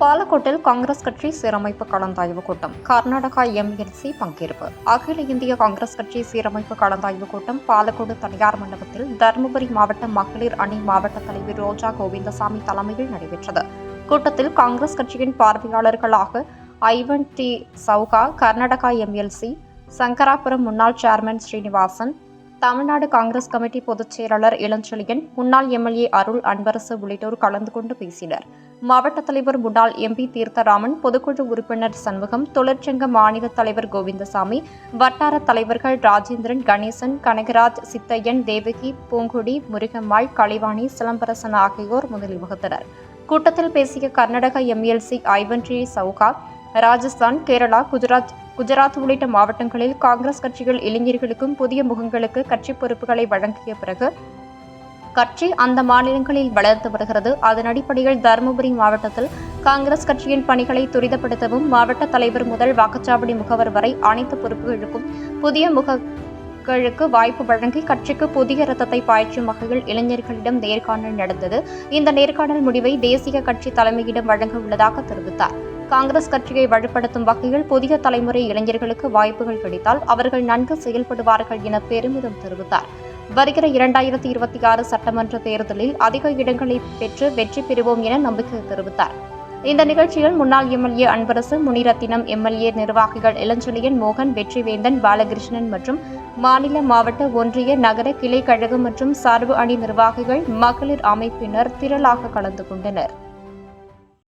பாலக்கோட்டில் காங்கிரஸ் கட்சி சீரமைப்பு கலந்தாய்வு கூட்டம். கர்நாடகா எம்எல்சி பங்கேற்பு. அகில இந்திய காங்கிரஸ் கட்சி சீரமைப்பு கலந்தாய்வு கூட்டம் பாலக்கோடு தனியார் மண்டபத்தில் தருமபுரி மாவட்ட மகளிர் அணி மாவட்ட தலைவர் ரோஜா கோவிந்தசாமி தலைமையில் நடைபெற்றது. கூட்டத்தில் காங்கிரஸ் கட்சியின் பார்வையாளர்களாக ஐவன் டி சவுகா கர்நாடகா எம்எல்சி சங்கராபுரம் முன்னாள் சேர்மன் ஸ்ரீனிவாசன் தமிழ்நாடு காங்கிரஸ் கமிட்டி பொதுச் செயலாளர் இளஞ்செழியன் முன்னாள் எம்எல்ஏ அருள் அன்பரசு உள்ளிட்டோர் கலந்து கொண்டு பேசினர். மாவட்ட தலைவர் முன்னாள் எம்பி தீர்த்தராமன் பொதுக்குழு உறுப்பினர் சண்முகம் தொழிற்சங்க மாநில தலைவர் கோவிந்தசாமி வட்டார தலைவர்கள் ராஜேந்திரன் கணேசன் கனகராஜ் சித்தையன் தேவகி பூங்குடி முருகம்மாள் கலைவாணி சிலம்பரசன் ஆகியோர் முதலில் வகுத்தனர். கூட்டத்தில் பேசிய கர்நாடக எம்எல்சி ஐவன் சவுகா ராஜஸ்தான் கேரளா குஜராத் குஜராத் உள்ளிட்ட மாவட்டங்களில் காங்கிரஸ் கட்சிகள் இளைஞர்களுக்கும் புதிய முகங்களுக்கு கட்சி பொறுப்புகளை வழங்கிய பிறகு கட்சி அந்த மாநிலங்களில் வளர்த்து வருகிறது. அதன் அடிப்படையில் தருமபுரி மாவட்டத்தில் காங்கிரஸ் கட்சியின் பணிகளை துரிதப்படுத்தவும் மாவட்ட தலைவர் முதல் வாக்குச்சாவடி முகவர் வரை அனைத்து பொறுப்புகளுக்கும் புதிய முகங்களுக்கு வாய்ப்பு வழங்கி கட்சிக்கு புதிய ரத்தத்தை பாய்ச்சும் வகையில் இளைஞர்களிடம் நேர்காணல் நடந்தது. இந்த நேர்காணல் முடிவை தேசிய கட்சி தலைமையிடம் வழங்க உள்ளதாக தெரிவித்தார். காங்கிரஸ் கட்சியை வலுப்படுத்தும் வகையில் புதிய தலைமுறை இளைஞர்களுக்கு வாய்ப்புகள் கிடைத்தால் அவர்கள் நன்கு செயல்படுவார்கள் என பெருமிதம் தெரிவித்தார். வருகிற இரண்டாயிரத்தி இருபத்தி ஆறு சட்டமன்ற தேர்தலில் அதிக இடங்களை பெற்று வெற்றி பெறுவோம் என நம்பிக்கை தெரிவித்தார். இந்த நிகழ்ச்சியில் முன்னாள் எம்எல்ஏ அன்பரசு முனிரத்தினம் எம்எல்ஏ நிர்வாகிகள் இளஞ்செழியன் மோகன் வெற்றிவேந்தன் பாலகிருஷ்ணன் மற்றும் மாநில மாவட்ட ஒன்றிய நகர கிளை கழகம் மற்றும் சார்பு அணி நிர்வாகிகள் மகளிர் அமைப்பினர் திரளாக கலந்து கொண்டனர்.